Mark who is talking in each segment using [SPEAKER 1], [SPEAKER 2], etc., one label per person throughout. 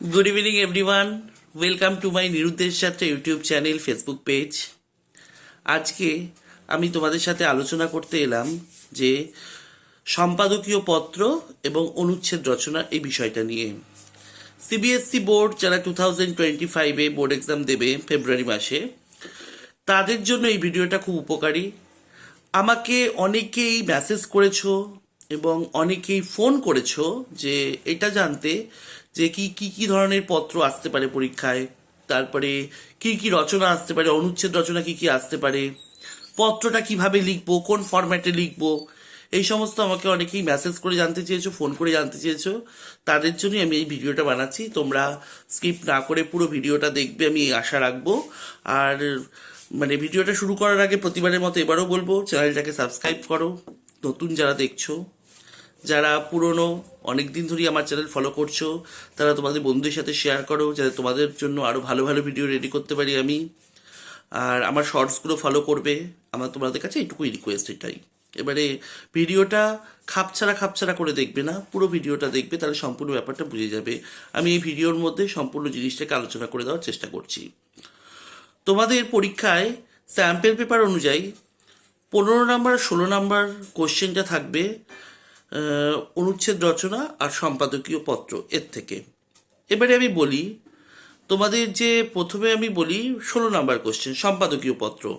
[SPEAKER 1] Good evening everyone welcome to my নিরুদ্দেশ যাত্রা YouTube channel Facebook page আজকে আমি তোমাদের সাথে আলোচনা করতে এলাম যে সম্পাদকীয় পত্র এবং অনুচ্ছেদ রচনা এই বিষয়টা নিয়ে। সিবিএসসি বোর্ড যারা টু থাউজেন্ড টোয়েন্টি ফাইভে বোর্ড এক্সাম দেবে ফেব্রুয়ারি মাসে, তাদের জন্য এই ভিডিওটা খুব উপকারী। আমাকে অনেকেই মেসেজ করেছ এবং অনেকেই ফোন করেছ যে এটা জানতে যে কি কি কি ধরনের পত্র আসতে পারে পরীক্ষায়? তারপরে কি কি রচনা আসতে পারে? অনুচ্ছেদ রচনা কি কি আসতে পারে? পত্রটা কীভাবে লিখব? কোন ফরম্যাটে লিখব? এই সমস্ত আমাকে অনেকেই মেসেজ করে জানতে চেয়েছো ফোন করে জানতে চেয়েছো। তাদের জন্যই আমি এই ভিডিওটা বানাচ্ছি। তোমরা স্কিপ না করে পুরো ভিডিওটা দেখবে, আমি আশা রাখব। আর মানে ভিডিওটা শুরু করার আগে প্রতিবারের মতো এবারও বলব চ্যানেলটাকে সাবস্ক্রাইব করো। নতুন যারা দেখছ যারা পুরনো অনেক দিন ধরেই আমার চ্যানেল ফলো করছ, তারা তোমাদের বন্ধুদের সাথে শেয়ার করো, যাতে তোমাদের জন্য আরও ভালো ভালো ভিডিও রেডি করতে পারি আমি। আর আমার শর্টসগুলো ফলো করবে, আমার তোমাদের কাছে এইটুকুই রিকোয়েস্ট এটাই। এবারে ভিডিওটা খাপছাড়া খাপছাড়া করে দেখবে না, পুরো ভিডিওটা দেখবে, তাহলে সম্পূর্ণ ব্যাপারটা বুঝে যাবে। আমি এই ভিডিওর মধ্যে সম্পূর্ণ জিনিসটাকে আলোচনা করে দেওয়ার চেষ্টা করছি। তোমাদের পরীক্ষায় স্যাম্পেল পেপার অনুযায়ী পনেরো নাম্বার ষোলো নাম্বার কোশ্চেনটা থাকবে। অনুচ্ছেদ রচনা আর সম্পাদকীয় পত্র এর থেকে। এবারে আমি বলি, তোমাদের যে প্রথমে আমি বলি ষোলো নাম্বার কোশ্চেন সম্পাদকীয় পত্র।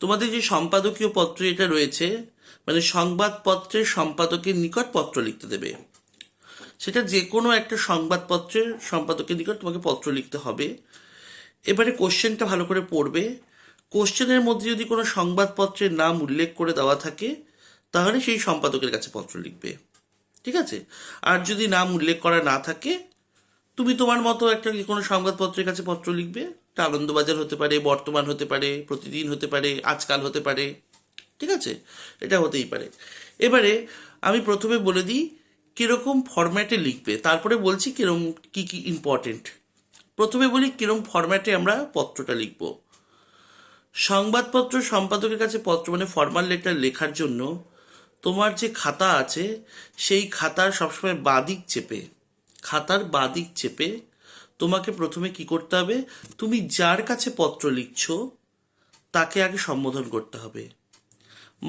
[SPEAKER 1] তোমাদের যে সম্পাদকীয় পত্র এটা রয়েছে মানে সংবাদপত্রের সম্পাদকের নিকট পত্র লিখতে দেবে। সেটা যে কোনো একটা সংবাদপত্রের সম্পাদকের নিকট তোমাকে পত্র লিখতে হবে। এবারে কোশ্চেনটা ভালো করে পড়বে। কোশ্চেনের মধ্যে যদি কোনো সংবাদপত্রের নাম উল্লেখ করে দেওয়া থাকে তাহলে সেই সম্পাদকের কাছে পত্র লিখবে। ঠিক আছে? আর যদি নাম উল্লেখ করা না থাকে, তুমি তোমার মতো একটা কোনো সংবাদপত্রের কাছে পত্র লিখবে? তা আনন্দবাজার হতে পারে, বর্তমান হতে পারে, প্রতিদিন হতে পারে, আজকাল হতে পারে। ঠিক আছে? এটা হতেই পারে। এবারে আমি প্রথমে বলে দিই, কীরকম ফরম্যাটে লিখবে, তারপরে বলছি কীরকম, কি কি ইম্পর্টেন্ট প্রথমে বলি কিরম ফরম্যাটে আমরা পত্রটা লিখব। সংবাদপত্র সম্পাদকের কাছে পত্র মানে ফর্মাল লেটার লেখার জন্য তোমার যে খাতা আছে, সেই খাতার সবসময় বাদিক চেপে, খাতার বাদিক চেপে তোমাকে প্রথমে কি করতে হবে? তুমি যার কাছে পত্র লিখছো, তাকে আগে সম্বোধন করতে হবে।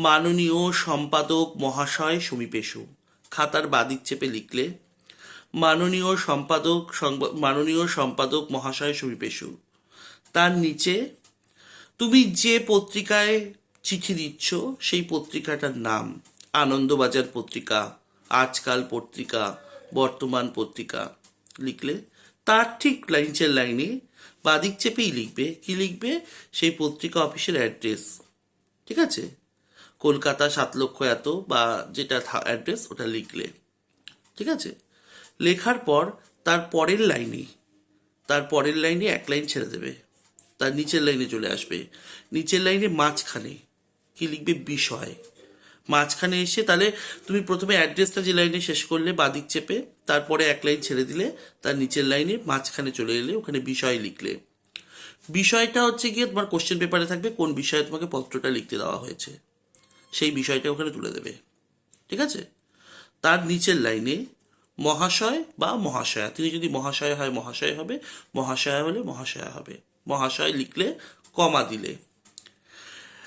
[SPEAKER 1] মাননীয় সম্পাদক মহাশয় সমীপেশু খাতার বাদিক চেপে লিখলে, মাননীয় সম্পাদক মাননীয় সম্পাদক মহাশয় সমীপেশু তার নিচে তুমি যে পত্রিকায় চিঠি দিচ্ছ, সেই পত্রিকাটার নাম। আনন্দবাজার পত্রিকা, আজকাল পত্রিকা, বর্তমান পত্রিকা লিখলে তার ঠিক নিচের লাইনে বাদিক চেপেই লিখবে। কি লিখবে? সেই পত্রিকা অফিসের অ্যাড্রেস। ঠিক আছে? কলকাতা সাত লক্ষ এত বা যেটা অ্যাড্রেস ওটা লিখলে। ঠিক আছে? লেখার পর তার পরের লাইনে, তার পরের লাইনে এক লাইন ছেড়ে দেবে। তার নিচের লাইনে চলে আসবে। নিচের লাইনে মাঝখানে কি লিখবে? বিষয়। মাঝখানে এসে তাহলে তুমি প্রথমে অ্যাড্রেসটা যে লাইনে শেষ করলে বাদিক চেপে, তারপরে এক লাইন ছেড়ে দিলে, তার নিচের লাইনে মাঝখানে চলে এলে ওখানে বিষয় লিখলে। বিষয়টা হচ্ছে গিয়ে তোমার কোশ্চেন পেপারে থাকবে কোন বিষয়ে তোমাকে পত্রটা লিখতে দেওয়া হয়েছে। সেই বিষয়টা ওখানে তুলে দেবে। ঠিক আছে? তার নিচের লাইনে মহাশয় বা মহাশয়া। তিনি যদি মহাশয় হয়, মহাশয় হবে। মহাশয়া হলে মহাশয়া হবে। মহাশয় লিখলে, কমা দিলে।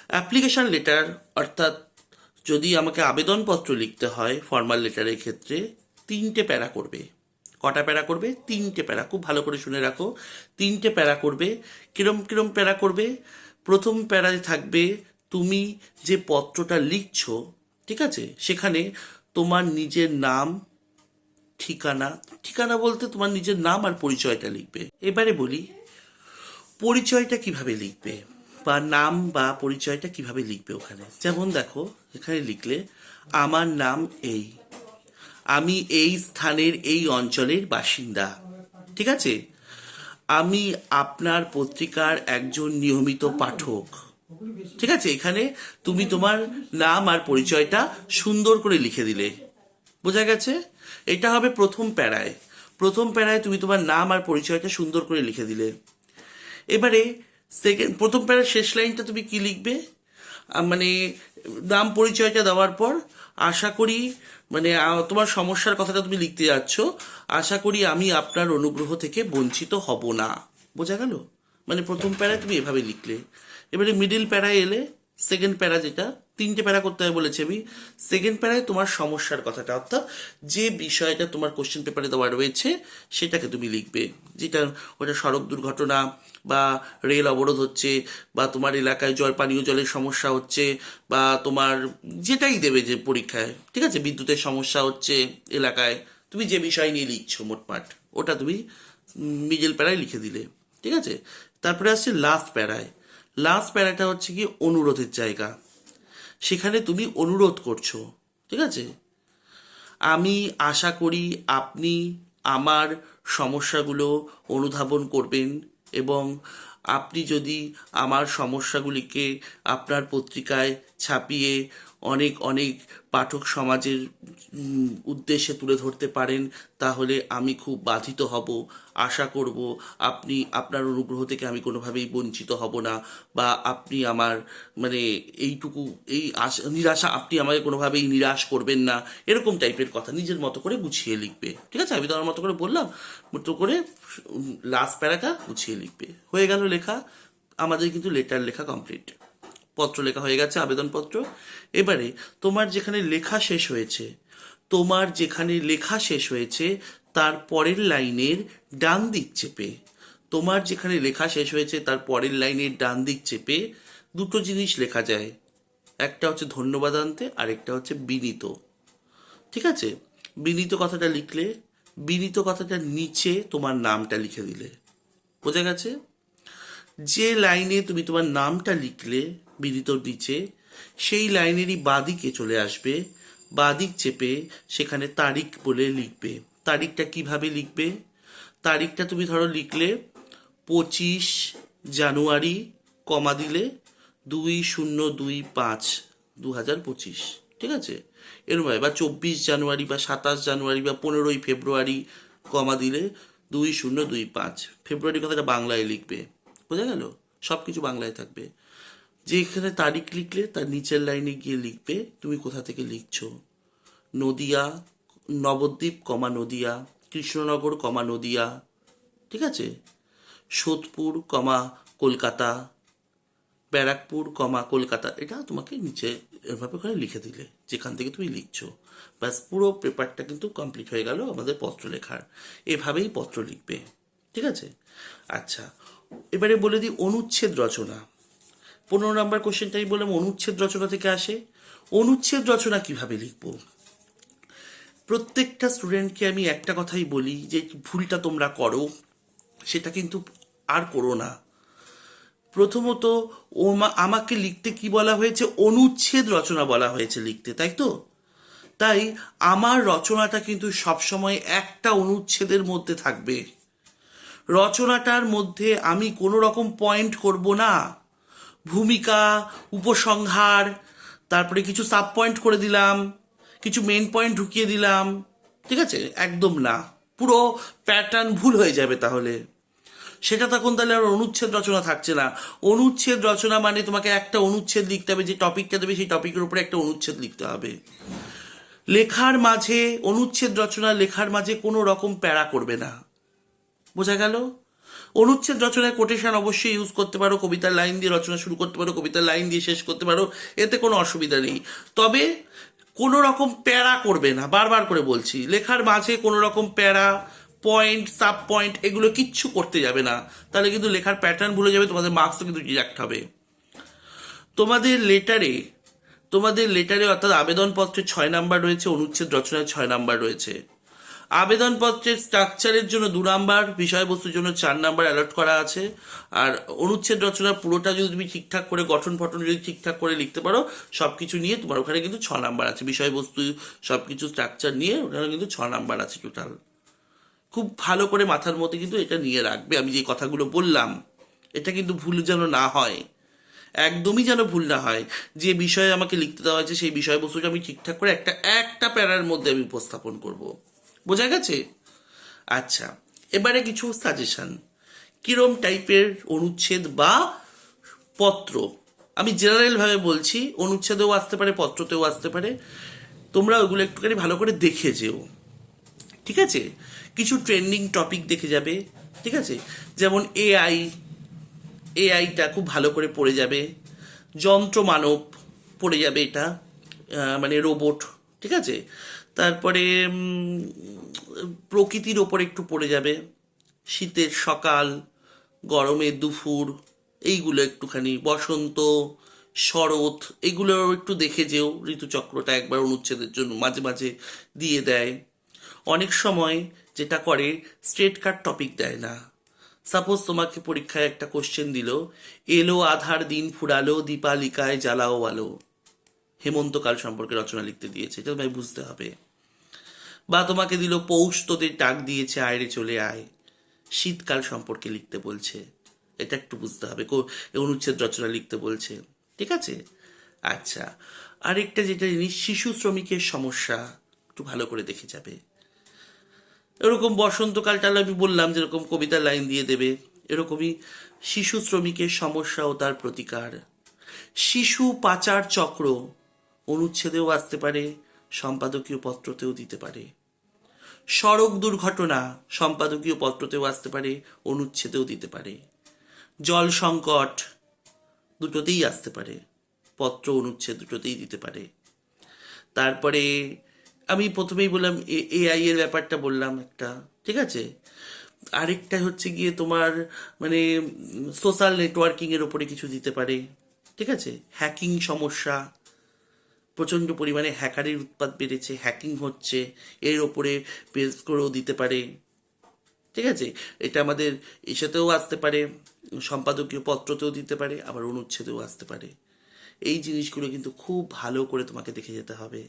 [SPEAKER 1] অ্যাপ্লিকেশন লেটার অর্থাৎ যদি আমাকে আবেদনপত্র লিখতে হয় ফর্মাল লেটারের ক্ষেত্রে, তিনটে প্যারা করবে। কটা প্যারা করবে? তিনটে প্যারা। খুব ভালো করে শুনে রাখো। তিনটে প্যারা করবে। কিরম কিরম প্যারা করবে? প্রথম প্যারায় থাকবে তুমি যে পত্রটা লিখছো, ঠিক আছে? সেখানে তোমার নিজের নাম, ঠিকানা ঠিকানা বলতে তোমার নিজের নাম আর পরিচয়টা লিখবে। এবারে বলি, পরিচয়টা কীভাবে লিখবে? বা নাম বা পরিচয়টা কীভাবে লিখবে ওখানে? যেমন দেখো, এখানে লিখলে, আমার নাম এই। আমি এই স্থানের এই অঞ্চলের বাসিন্দা। ঠিক আছে? আমি আপনার পত্রিকার একজন নিয়মিত পাঠক। ঠিক আছে? এখানে তুমি তোমার নাম আর পরিচয়টা সুন্দর করে লিখে দিলে। বোঝা গেছে? এটা হবে প্রথম প্যারায়। প্রথম প্যারায় তুমি তোমার নাম আর পরিচয়টা সুন্দর করে লিখে দিলে। এবারে সেকেন্ড প্রথম প্যারার শেষ লাইনটা তুমি কি লিখবে? মানে নাম পরিচয়টা দেওয়ার পর আশা করি মানে তোমার সমস্যার কথাটা তুমি লিখতে যাচ্ছ। আশা করি আমি আপনার অনুগ্রহ থেকে বঞ্চিত হব না। বোঝা গেল? মানে প্রথম প্যারায় তুমি এভাবে লিখলে। এবারে মিডিল প্যারায় এলে সেকেন্ড প্যারা যেটা তিনটে প্যারা করতে হবে বলেছি আমি। সেকেন্ড প্যারায় তোমার সমস্যার কথাটা, অর্থাৎ যে বিষয়টা তোমার কোশ্চেন পেপারে দেওয়া রয়েছে, সেটাকে তুমি লিখবে। যেটা ওটা সড়ক দুর্ঘটনা বা রেল অবরোধ হচ্ছে, বা তোমার এলাকায় জল, পানীয় জলের সমস্যা হচ্ছে, বা তোমার যেটাই দেবে যে পরীক্ষায়, ঠিক আছে? বিদ্যুতের সমস্যা হচ্ছে এলাকায়, তুমি যে বিষয় নিয়ে লিখছো মোটমাট ওটা তুমি মিডল প্যারায় লিখে দিলে, ঠিক আছে? তারপরে আসছে লাস্ট প্যারায়। লাস্ট প্যারাটা হচ্ছে কি অনুরোধের জায়গা। সেখানে তুমি অনুরোধ করছ, ঠিক আছে? আমি আশা করি আপনি আমার সমস্যাগুলো অনুধাবন করবেন এবং আপনি যদি আমার সমস্যাগুলিকে আপনার পত্রিকায় ছাপিয়ে অনেক অনেক পাঠক সমাজের উদ্দেশ্যে তুলে ধরতে পারেন, তাহলে আমি খুব বাধিত হব। আশা করব আপনি, আপনার অনুগ্রহ থেকে আমি কোনোভাবেই বঞ্চিত হব না, বা আপনি আমার মানে এইটুকু, এই আশা, নিরাশা আপনি আমাকে কোনোভাবেই নিরাশ করবেন না, এরকম টাইপের কথা নিজের মতো করে গুছিয়ে লিখবে। ঠিক আছে? আমি তো আমার মতো করে বললাম, মতো করে লাস্ট প্যারাটা গুছিয়ে লিখবে। হয়ে গেল লেখা, আমাদের কিন্তু লেটার লেখা কমপ্লিট পত্র লেখা হয়ে গেছে, আবেদনপত্র। এবারে তোমার যেখানে লেখা শেষ হয়েছে, তোমার যেখানে লেখা শেষ হয়েছে, তার পরের লাইনের ডান দিক চেপে। তোমার যেখানে লেখা শেষ হয়েছে, তার পরের লাইনের ডান দিক চেপে দুটো জিনিস লেখা যায়। একটা হচ্ছে ধন্যবাদ আনতে আর একটা হচ্ছে বিনীত। ঠিক আছে? বিনীত কথাটা লিখলে, বিনীত কথাটার নিচে তোমার নামটা লিখে দিলে। বোঝা গেছে? যে লাইনে তুমি তোমার নামটা লিখলে বিদিতর নিচে সেই লাইনেরই বাদিকে চলে আসবে, বাদিক চেপে সেখানে তারিখ বলে লিখবে। তারিখটা কীভাবে লিখবে? তারিখটা তুমি ধরো লিখলে পঁচিশ জানুয়ারি, কমা দিলে দুই শূন্য দুই পাঁচ দু হাজার পঁচিশ। ঠিক আছে? এরকম হয়। বা চব্বিশ জানুয়ারি বা সাতাশ জানুয়ারি বা পনেরোই ফেব্রুয়ারি, কমা দিলে দুই শূন্য দুই পাঁচ। ফেব্রুয়ারি কথাটা বাংলায় লিখবে। বোঝা গেল? সব কিছু বাংলায় থাকবে। যেখানে তারিখ লিখলে তার নিচের লাইনে গিয়ে লিখবে, তুমি কোথা থেকে লিখছো? নদিয়া, নবদ্বীপ, কমা নদিয়া, কৃষ্ণনগর, কমা নদিয়া, ঠিক আছে? সোদপুর, কমা কলকাতা, ব্যারাকপুর, কমা কলকাতা, এটা তোমাকে নিচে এভাবে করে লিখে দিলে, যেখান থেকে তুমি লিখছো। ব্যাস, পুরো পেপারটা কিন্তু কমপ্লিট হয়ে গেল আমাদের পত্র লেখার। এভাবেই পত্র লিখবে, ঠিক আছে? আচ্ছা এবারে বলে দিই অনুচ্ছেদ রচনা। পনেরো নম্বর কোশ্চেনটাই বললাম, অনুচ্ছেদ রচনা থেকে আসে। অনুচ্ছেদ রচনা কীভাবে লিখব? প্রত্যেকটা স্টুডেন্টকে আমি একটা কথাই বলি যে, ভুলটা তোমরা করো, সেটা কিন্তু আর করো না। প্রথমত আমাকে লিখতে কি বলা হয়েছে? অনুচ্ছেদ রচনা বলা হয়েছে লিখতে, তাই তো? তাই আমার রচনাটা কিন্তু সবসময় একটা অনুচ্ছেদের মধ্যে থাকবে। রচনাটার মধ্যে আমি কোনো রকম পয়েন্ট করব না। ভূমিকা, উপসংহার, তারপরে কিছু সাব পয়েন্ট করে দিলাম, কিছু মেন পয়েন্ট ঢুকিয়ে দিলাম, ঠিক আছে? একদম না। পুরো প্যাটার্ন ভুল হয়ে যাবে তাহলে। সেটা তখন তাহলে আর অনুচ্ছেদ রচনা থাকছে না। অনুচ্ছেদ রচনা মানে তোমাকে একটা অনুচ্ছেদ লিখতে হবে, যে টপিকটা দেবে, সেই টপিকের উপরে একটা অনুচ্ছেদ লিখতে হবে। লেখার মাঝে, অনুচ্ছেদ রচনা লেখার মাঝে কোনো রকম প্যারা করবে না। বোঝা গেল? অনুচ্ছেদ রচনায় কোটেশন অবশ্যই ইউজ করতে পারো, কবিতার লাইন দিয়ে রচনা শুরু করতে পারো, কবিতার লাইন দিয়ে শেষ করতে পারো, এতে কোনো অসুবিধা নেই। তবে কোনো রকম প্যারা করবে না, বারবার করে বলছি, লেখার মাঝে কোনো রকম প্যারা পয়েন্ট সাব পয়েন্ট এগুলো কিচ্ছু করতে যাবে না। তাহলে কিন্তু লেখার প্যাটার্ন ভুলে যাবে, তোমাদের মার্কসও কিন্তু ডিডাক্ট হবে। তোমাদের লেটারে তোমাদের লেটারে অর্থাৎ আবেদনপত্রে ছয় নাম্বার রয়েছে, অনুচ্ছেদ রচনায় ছয় নাম্বার রয়েছে। আবেদনপত্রের স্ট্রাকচারের জন্য দু নাম্বার, বিষয়বস্তুর জন্য চার নাম্বার অ্যালট করা আছে। আর অনুচ্ছেদ রচনা পুরোটা যদি তুমি ঠিকঠাক করে, গঠন ফটন যদি ঠিকঠাক করে লিখতে পারো সব কিছু নিয়ে তোমার ওখানে কিন্তু ছ নাম্বার আছে। বিষয়বস্তু সব কিছু স্ট্রাকচার নিয়ে ওখানে কিন্তু ছ নাম্বার আছে টোটাল খুব ভালো করে মাথার মধ্যে কিন্তু এটা নিয়ে রাখবে। আমি যে কথাগুলো বললাম, এটা কিন্তু ভুল যেন না হয়। একদমই যেন ভুল না হয়। যে বিষয়ে আমাকে লিখতে দেওয়া হয়েছে, সেই বিষয়বস্তুটা আমি ঠিকঠাক করে একটা একটা প্যারার মধ্যে আমি উপস্থাপন করব। বোঝা গেছে? আচ্ছা এবারে কিছু সাজেশন কিরম টাইপের অনুচ্ছেদ বা পত্র? আমি জেনারেল ভাবে বলছি, অনুচ্ছেদেও আসতে পারে, পত্রতেও আসতে পারে। তোমরা ওগুলো একটুখানি ভালো করে দেখে যেও। ঠিক আছে? কিছু ট্রেন্ডিং টপিক দেখে যাবে। ঠিক আছে? যেমন এআই এআইটা খুব ভালো করে পড়ে যাবে। যন্ত্র মানব পড়ে যাবে এটা মানে রোবট ঠিক আছে? তারপরে প্রকৃতির ওপর একটু পড়ে যাবে। শীতের সকাল গরমের দুপুর, এইগুলো একটুখানি। বসন্ত, শরৎ এগুলো একটু দেখে যেও। ঋতুচক্রটা একবার অনুচ্ছেদের জন্য মাঝে মাঝে দিয়ে দেয়। অনেক সময় যেটা করে, স্ট্রেট কাট টপিক দেয় না। সাপোজ তোমাকে পরীক্ষায় একটা কোশ্চেন দিল, এলো আধার দিন ফুরালো, দীপালিকায় জ্বালাও আলো। হেমন্তকাল সম্পর্কে রচনা লিখতে দিয়েছে, এটা তোমায় বুঝতে হবে। বা তোমাকে দিল পৌষ তোদের ডাক দিয়েছে আয়রে চলে আয়। শীতকাল সম্পর্কে লিখতে বলছে, এটা একটু বুঝতে হবে। অনুচ্ছেদ রচনা লিখতে বলছে, ঠিক আছে? আচ্ছা আরেকটা যেটা জিনিস, শিশু শ্রমিকের সমস্যা, একটু ভালো করে দেখে যাবে। এরকম বসন্তকালটা আমি বললাম, যেরকম কবিতার লাইন দিয়ে দেবে, এরকমই শিশু শ্রমিকের সমস্যা ও তার প্রতিকার। শিশু পাচার চক্র অনুচ্ছেদেও আসতে পারে, সম্পাদকীয় পত্রতেও দিতে পারে। সড়ক দুর্ঘটনা সম্পাদকীয় পত্রতেও আসতে পারে, অনুচ্ছেদেও দিতে পারে। জল সংকট দুটোতেই আসতে পারে, পত্র অনুচ্ছেদ দুটোতেই দিতে পারে। তারপরে আমি প্রথমেই বললাম এআই এর ব্যাপারটা বললাম একটা, ঠিক আছে? আরেকটা হচ্ছে গিয়ে তোমার মানে সোশ্যাল নেটওয়ার্কিং এর ওপরে কিছু দিতে পারে, ঠিক আছে? হ্যাকিং সমস্যা প্রচণ্ড পরিমাণে হ্যাকারের উৎপাদ বেড়েছে হ্যাকিং হচ্ছে, এর ওপরে বেস করেও দিতে পারে। ঠিক আছে? এটা আমাদের এসাতেও আসতে পারে, সম্পাদকীয় পত্রতেও দিতে পারে, আবার অনুচ্ছেদেও আসতে পারে। এই জিনিসগুলো কিন্তু খুব ভালো করে তোমাকে দেখে যেতে হবে।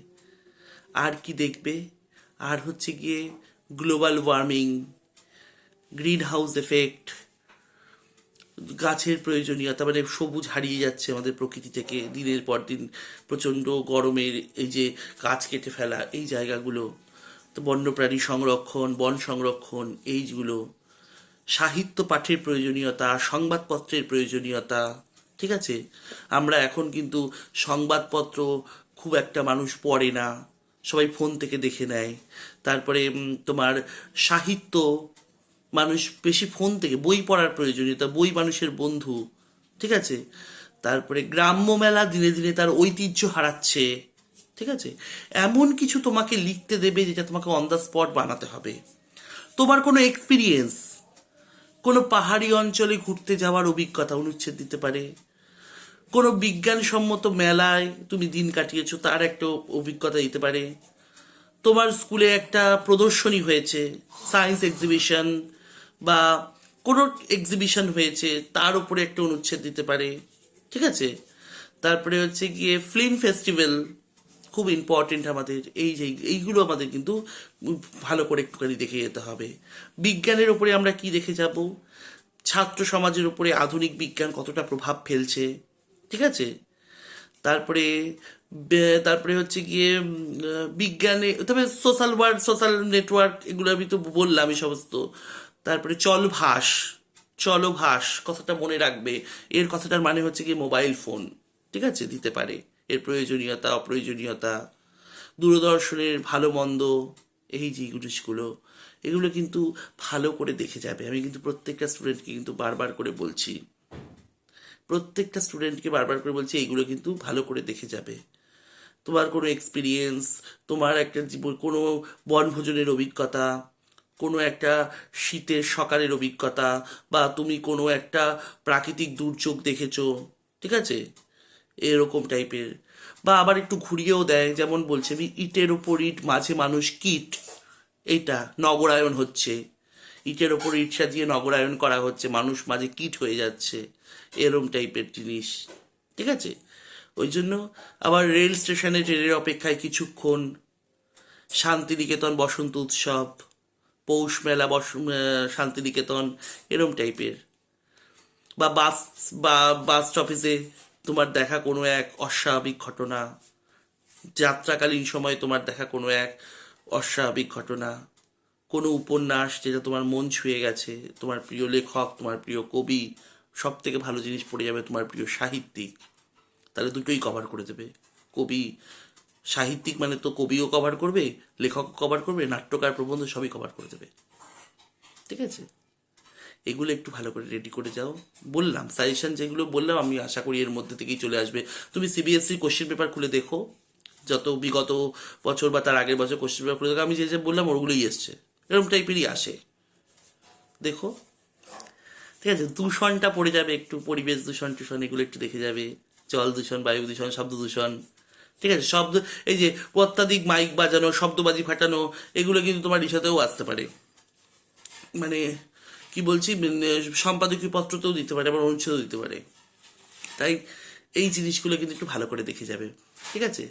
[SPEAKER 1] আর কি দেখবে? আর হচ্ছে গিয়ে global warming greenhouse effect গাছের প্রয়োজনীয়তা মানে সবুজ হারিয়ে যাচ্ছে আমাদের প্রকৃতি থেকে। দিনের পর দিন প্রচণ্ড গরমের এই যে গাছ কেটে ফেলা, এই জায়গাগুলো, তো বন্যপ্রাণী সংরক্ষণ, বন সংরক্ষণ, এইগুলো, সাহিত্য পাঠের প্রয়োজনীয়তা, সংবাদপত্রের প্রয়োজনীয়তা, ঠিক আছে? আমরা এখন কিন্তু সংবাদপত্র খুব একটা মানুষ পড়ে না, সবাই ফোন থেকে দেখে নেয়। তারপরে তোমার সাহিত্য মানুষ বেশি ফোন থেকে, বই পড়ার প্রয়োজনীয়তা, বই মানুষের বন্ধু, ঠিক আছে? তারপরে গ্রাম্য মেলা দিনে দিনে তার ঐতিহ্য হারাচ্ছে, ঠিক আছে? এমন কিছু তোমাকে লিখতে দেবে যেটা তোমাকে অন দ্য স্পট বানাতে হবে। তোমার কোনো এক্সপিরিয়েন্স কোনো পাহাড়ি অঞ্চলে ঘুরতে যাওয়ার অভিজ্ঞতা অনুচ্ছেদ দিতে পারে। কোনো বিজ্ঞানসম্মত মেলায় তুমি দিন কাটিয়েছো, তার একটা অভিজ্ঞতা দিতে পারে। তোমার স্কুলে একটা প্রদর্শনী হয়েছে সায়েন্স এক্সিবিশন বা কোনো এক্সিবিশন হয়েছে, তার উপরে একটা অনুচ্ছেদ দিতে পারে, ঠিক আছে? তারপরে হচ্ছে গিয়ে ফিল্ম ফেস্টিভ্যাল খুব ইম্পর্টেন্ট আমাদের, এই যে, এইগুলো আমাদের কিন্তু ভালো করে একটুখানি দেখে যেতে হবে। বিজ্ঞানের উপরে আমরা কি দেখে যাব? ছাত্র সমাজের উপরে আধুনিক বিজ্ঞান কতটা প্রভাব ফেলছে, ঠিক আছে? তারপরে তারপরে হচ্ছে গিয়ে বিজ্ঞানে, তবে সোশ্যাল ওয়ার্ক সোশ্যাল নেটওয়ার্ক এগুলো আমি তো বললাম এই সমস্ত। তারপরে চলভাস চলভাস কথাটা মনে রাখবে। এর কথাটার মানে হচ্ছে কি মোবাইল ফোন ঠিক আছে? দিতে পারে। এর প্রয়োজনীয়তা, অপ্রয়োজনীয়তা, দূরদর্শনের ভালো মন্দ, এই যে জিনিসগুলো, এগুলো কিন্তু ভালো করে দেখে যাবে। আমি কিন্তু প্রত্যেকটা স্টুডেন্টকে কিন্তু বারবার করে বলছি, প্রত্যেকটা স্টুডেন্টকে বারবার করে বলছি, এইগুলো কিন্তু ভালো করে দেখে যাবে। তোমার কোনো এক্সপিরিয়েন্স তোমার একটা জীবন, কোনো বনভোজনের অভিজ্ঞতা কোনো একটা শীতের সকালের অভিজ্ঞতা বা তুমি কোনো একটা প্রাকৃতিক দুর্যোগ দেখেছ, ঠিক আছে? এরকম টাইপের। বা আবার একটু ঘুরিয়েও দেয়, যেমন বলছে, আমি ইটের ওপর ইট, মাঝে মানুষ কিট। এইটা নগরায়ন হচ্ছে। ইটের ওপর ইট সাজিয়ে নগরায়ন করা হচ্ছে, মানুষ মাঝে কিট হয়ে যাচ্ছে। এরম টাইপের জিনিস, ঠিক আছে? ওই জন্য আবার রেল স্টেশনে ট্রেনের অপেক্ষায় কিছুক্ষণ শান্তিনিকেতন বসন্ত উৎসব। পৌষ মেলা বস শান্তিনিকেতন, এরম টাইপের। বা বাস বা, বাস স্টপেজে তোমার দেখা কোনো এক অস্বাভাবিক ঘটনা। যাত্রাকালীন সময় তোমার দেখা কোনো এক অস্বাভাবিক ঘটনা। কোনো উপন্যাস যেটা তোমার মন ছুঁয়ে গেছে, তোমার প্রিয় লেখক, তোমার প্রিয় কবি সব থেকে ভালো জিনিস পড়ে যাবে তোমার প্রিয় সাহিত্যিক। তাহলে দুটোই কভার করে দেবে। কবি সাহিত্যিক মানে তো কবিও কভার করবে লেখক কভার করবে, নাট্যকার প্রবন্ধ সবই কভার করে দেবে। ঠিক আছে? এগুলো একটু ভালো করে রেডি করে যাও। বললাম সাজেশন যেগুলো বললাম, আমি আশা করি এর মধ্যে থেকেই চলে আসবে। তুমি সিবিএসসি কোশ্চেন পেপার খুলে দেখো। যত বিগত বছর বা তার আগের বছর কোশ্চেন পেপার খুলে দেখো, আমি যে যে বললাম, ওগুলোই এসছে। এরকম টাইপেরই আসে। দেখো? ঠিক আছে? দূষণটা পড়ে যাবে একটু, পরিবেশ দূষণ টুষণ এগুলো একটু দেখে যাবে। জল দূষণ, বায়ু দূষণ, শব্দ দূষণ। ঠিক আছে, শব্দ, এই যে অত্যাধিক মাইক বাজানো, শব্দবাজি ফাটানো, এগুলো কিন্তু তোমার ইসাতেও আসতে পারে। মানে কি বলছি সম্পাদকীয় পত্রতেও দিতে পারে, আবার অনুচ্ছেদও দিতে পারে। তাই এই জিনিসগুলো কিন্তু একটু ভালো করে দেখে যাবে। ঠিক আছে?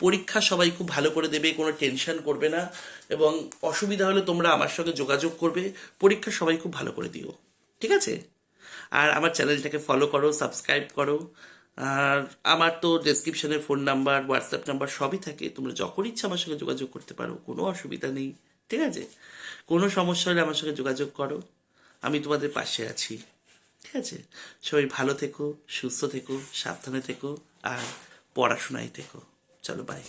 [SPEAKER 1] পরীক্ষা সবাই খুব ভালো করে দেবে, কোনো টেনশন করবে না, এবং অসুবিধা হলে তোমরা আমার সঙ্গে যোগাযোগ করবে, পরীক্ষা সবাই খুব ভালো করে দিও। ঠিক আছে? আর আমার চ্যানেলটাকে ফলো করো সাবস্ক্রাইব করো আর আমার তো ডেসক্রিপশনে ফোন নাম্বার হোয়াটসঅ্যাপ নাম্বার সবই থাকে। তোমরা যখন ইচ্ছা আমার সঙ্গে যোগাযোগ করতে পারো, কোনো অসুবিধা নেই, ঠিক আছে? কোনো সমস্যা হলে আমার সঙ্গে যোগাযোগ করো। আমি তোমাদের পাশে আছি, ঠিক আছে? সবাই ভালো থেকো, সুস্থ থেকো, সাবধানে থেকো, আর পড়াশোনায় থেকো। চলো বাই